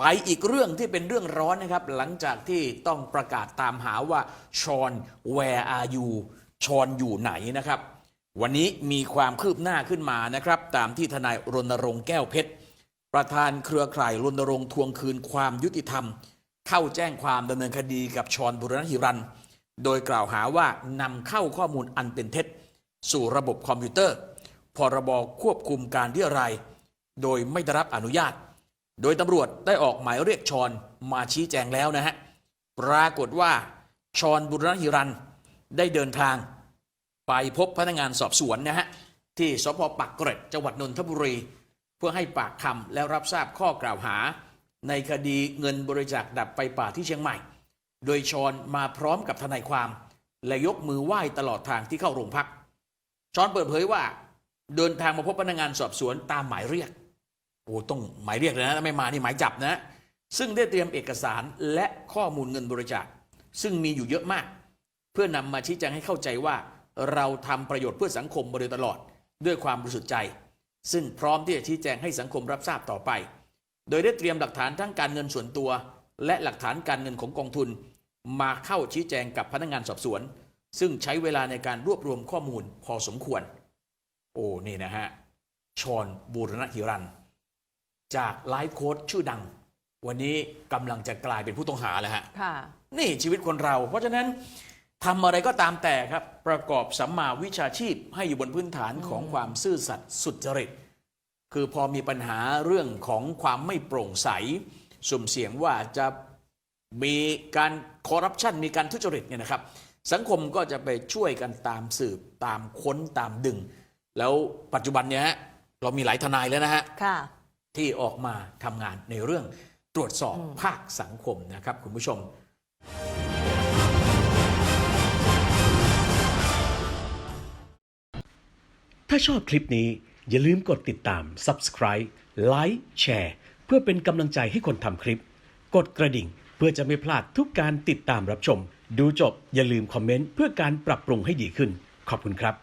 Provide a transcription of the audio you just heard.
ไปอีกเรื่องที่เป็นเรื่องร้อนนะครับ หลังจากที่ต้องประกาศตามหาว่าชอน where are you ชอนอยู่ไหนนะครับ วันนี้มีความคืบหน้าขึ้นมานะครับ ตามที่ทนายรณรงค์แก้วเพชร ประธานเครือข่ายรณรงค์ทวงคืนความยุติธรรม เข้าแจ้งความดำเนินคดีกับชอนบุรณหิรัน โดยกล่าวหาว่านำเข้าข้อมูลอันเป็นเท็จ สู่ระบบคอมพิวเตอร์ พรบควบคุมการเรียรายโดยไม่ได้รับอนุญาต โดยตำรวจได้ออกหมายเรียกชอนมาชี้แจงแล้วนะฮะ ปรากฏว่าชอนบุรณหิรันได้เดินทาง ไปพบพนักงานสอบสวนนะฮะ ที่สพปักเกร็ดจังหวัดนนทบุรี เพื่อให้ปากคำและรับทราบข้อกล่าวหา ในคดีเงินบริจาคดับไฟป่าที่เชียงใหม่ โดยชอนมาพร้อมกับทนายความ และยกมือไหว้ตลอดทางที่เข้าโรงพักชอนเปิดเผยว่า เดินทางมาพบพนักงานสอบสวนตามหมายเรียก โอ้ต้องหมายเรียกเลยนะถ้าไม่มานี่หมายจับนะ ซึ่งได้เตรียมเอกสารและข้อมูลเงินบริจาคซึ่งมีอยู่เยอะมาก เพื่อนำมาชี้แจงให้เข้าใจว่า เราทำประโยชน์เพื่อสังคมมาโดยตลอดด้วยความบริสุทธิ์ใจ ซึ่งพร้อมที่จะชี้แจงให้สังคมรับทราบต่อไป โดยได้เตรียมหลักฐานทั้งการเงินส่วนตัว และหลักฐานการเงินของกองทุน มาเข้าชี้แจงกับพนักงานสอบสวน ซึ่งใช้เวลาในการรวบรวมข้อมูลพอสมควร โอ้นี่นะฮะชอนบูรณหิรัน จากไลฟ์โค้ดชื่อดัง วันนี้กำลังจะกลายเป็นผู้ต้องหาแล้วฮะค่ะ นี่ชีวิตคนเรา เพราะฉะนั้นทำอะไรก็ตามแต่ครับ ประกอบสัมมาวิชาชีพให้อยู่บนพื้นฐานของความซื่อสัตย์สุจริต คือพอมีปัญหาเรื่องของความไม่โปร่งใส สุ่มเสี่ยงว่าจะมีการคอร์รัปชันมีการทุจริตเนี่ยนะครับ สังคมก็จะไปช่วยกันตามสืบตามค้นตามดึง แล้วปัจจุบันเนี้ยฮะเรามีหลายทนายแล้วนะฮะค่ะ ที่ออกมาทำงานในเรื่องตรวจสอบภาคสังคมนะครับ คุณผู้ชม ถ้าชอบคลิปนี้อย่าลืมกดติดตาม Subscribe Like แชร์เพื่อเป็นกำลังใจให้คนทำคลิป กดกระดิ่งเพื่อจะไม่พลาดทุกการติดตามรับชม ดูจบอย่าลืมคอมเมนต์เพื่อการปรับปรุงให้ดีขึ้น ขอบคุณครับ